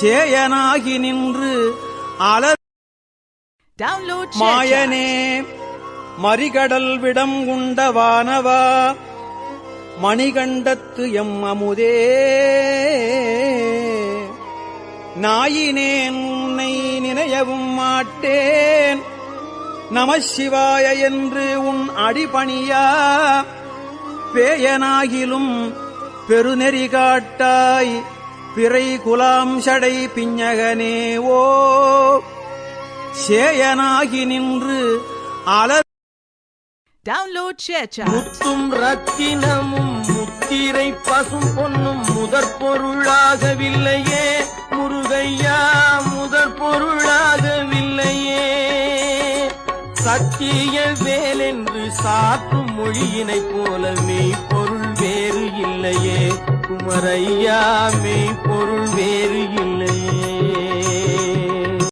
சேயனாகி நின்று அலர் மாயனே மறிகடல் விடம் உண்ட வானவா மணிகண்டத்து எம் அமுதே. நாயினேன் உன்னை நினையவும் மாட்டேன். நமசிவாய என்று உன் அடிபணியா. பேயனாகிலும் பெருநெறி காட்டாய். பிறை குலாம் சடை பிஞகனே ஓ! சேயனாகி நின்று அலர் Chat. முத்தும் ரத்தினமும் முத்திரை பசும் பொன்னும் முதற் பொருளாகவில்லையே. முருகையா முதற் பொருளாகவில்லையே. சத்திய வேலென்று சாற்றும் மொழியினைப் போல மெய்ப்பொருள் வேறு இல்லையே. குமரையா மெய் பொருள் வேறு